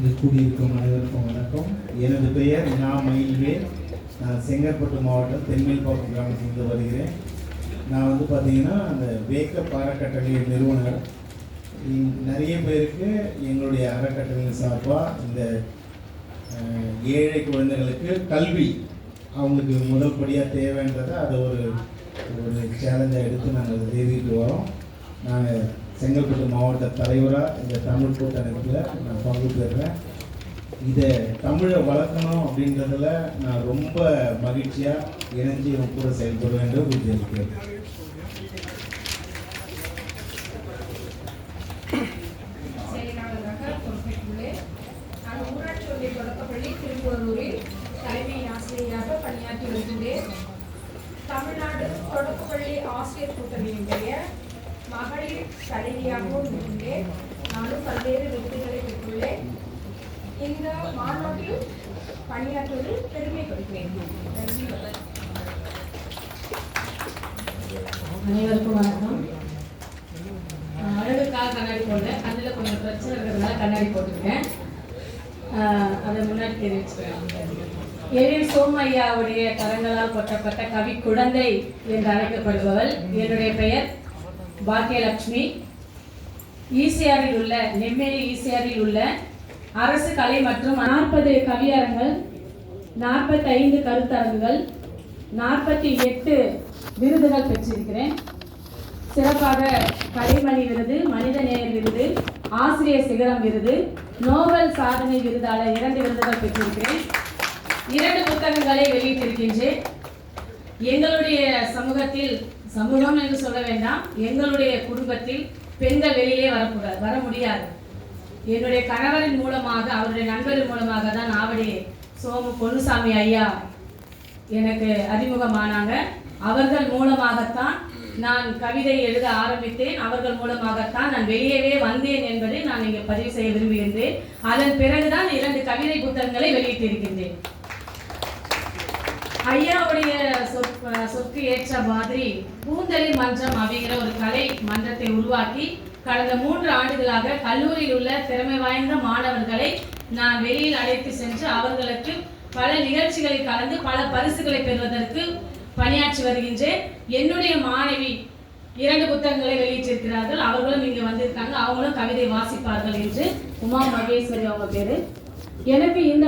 இங்கு கூடியிருக்கும் அனைவருக்கும் வணக்கம். எனது பெயர் நா மயில்வேல் நான் செங்கற்பட்டு மாவட்டம் தென்மேல்பாக்கம் கிராமத்திலிருந்து வருகிறேன். நான் வந்து பார்த்தீங்கன்னா அந்த வேக்கப் அறக்கட்டளை நிறுவனர். இங் நிறைய பேருக்கு எங்களுடைய அறக்கட்டளையின் சார்பாக இந்த ஏழை குழந்தைகளுக்கு கல்வி அவங்களுக்கு முதல் படியாக தேவைன்றதை அதை ஒரு ஒரு சேலஞ்சாக எடுத்து நாங்கள் செய்துக்கிட்டு வரோம். நாங்கள் செங்கல்பட்டு மாவட்ட தலைவராக இந்த தமிழ் கூட்டமைப்பில் நான் பங்கு பெறுறேன் இதை தமிழை வளர்க்கணும் அப்படின்றதுல நான் ரொம்ப மகிழ்ச்சியாக இணைஞ்சு இவங்க கூட செயல்படுவேன் என்று உறுதியளிக்கிறேன். தலைமை ஆசிரியராக பணியாற்றி வருகின்றேன். தமிழ்நாடு தொடக்கப்பள்ளி ஆசிரியர் கூட்டணியினுடைய மகளிர் தலைவியாகவும் இருந்தேன் நானும் பல்வேறு விருதுகளை பெற்றுள்ளேன். இந்த மாநாட்டில் பணியாற்றுவதில் பெருமை கொள்கிறேன் அனைவருக்கும் வணக்கம். அழகுக்காக கண்ணாடி போட்டேன் அதில் கொஞ்சம் பிரச்சனை இருக்கிறதுனால கண்ணாடி போட்டுருக்கேன் அதை முன்னாடி தெரிவிச்சுக்கிறேன் எழில் சோமையாவுடைய கரங்களால் கொட்டப்பட்ட கவி குழந்தை என்று அழைக்கப்படுபவள். என்னுடைய பெயர் பாக்கியலட்சுமி. ஈசிஆரில் உள்ள நெம்மேலி ஈசிஆரில் உள்ள அரசு கலை மற்றும் நாற்பது கவியரங்கள் நாற்பத்தைந்து கருத்தரங்குகள் நாற்பத்தி எட்டு விருதுகள் பெற்றிருக்கிறேன். சிறப்பாக கலைமணி விருது மனிதநேயர் விருது ஆசிரியர் சிகரம் விருது நோபல் சாதனை விருதாளர் இரண்டு விருதுகள் பெற்றிருக்கிறேன். இரண்டு புத்தகங்களை வெளியிட்டிருக்கின்றேன். எங்களுடைய சமூகத்தில் சமூகம் என்று சொல்ல வேண்டாம். எங்களுடைய குடும்பத்தில் பெண்கள் வெளியிலே வரக்கூடாது வர முடியாது. என்னுடைய கணவரின் மூலமாக அவருடைய நண்பரின் மூலமாக தான் ஆவடி சோமு பொன்னுசாமி ஐயா எனக்கு அறிமுகமானாங்க. அவர்கள் மூலமாகத்தான் நான் கவிதை எழுத ஆரம்பித்தேன். அவர்கள் மூலமாகத்தான் நான் வெளியவே வந்தேன் என்பதை நான் இங்கே பதிவு செய்ய விரும்புகின்றேன். அதன் பிறகுதான் இரண்டு கவிதை புத்தகங்களை வெளியிட்டிருக்கின்றேன். ஐயாவுடைய சொற் சொற்கு ஏற்ற மாதிரி பூந்தளி மன்றம் அப்படிங்கிற ஒரு கலை மன்றத்தை உருவாக்கி கடந்த மூன்று ஆண்டுகளாக கல்லூரியில் உள்ள திறமை வாய்ந்த மாணவர்களை நான் வெளியில் அழைத்து சென்று அவர்களுக்கு பல நிகழ்ச்சிகளில் கலந்து பல பரிசுகளை பெறுவதற்கு பணியாற்றி வருகின்றேன். என்னுடைய மாணவி இரண்டு புத்தகங்களை வெளியிட்டிருக்கிறார்கள். அவர்களும் இங்கு வந்திருக்காங்க. அவங்களும் கவிதை வாசிப்பார்கள் என்று உமா மகேஸ்வரி அவங்க பேரு. எனக்கு இந்த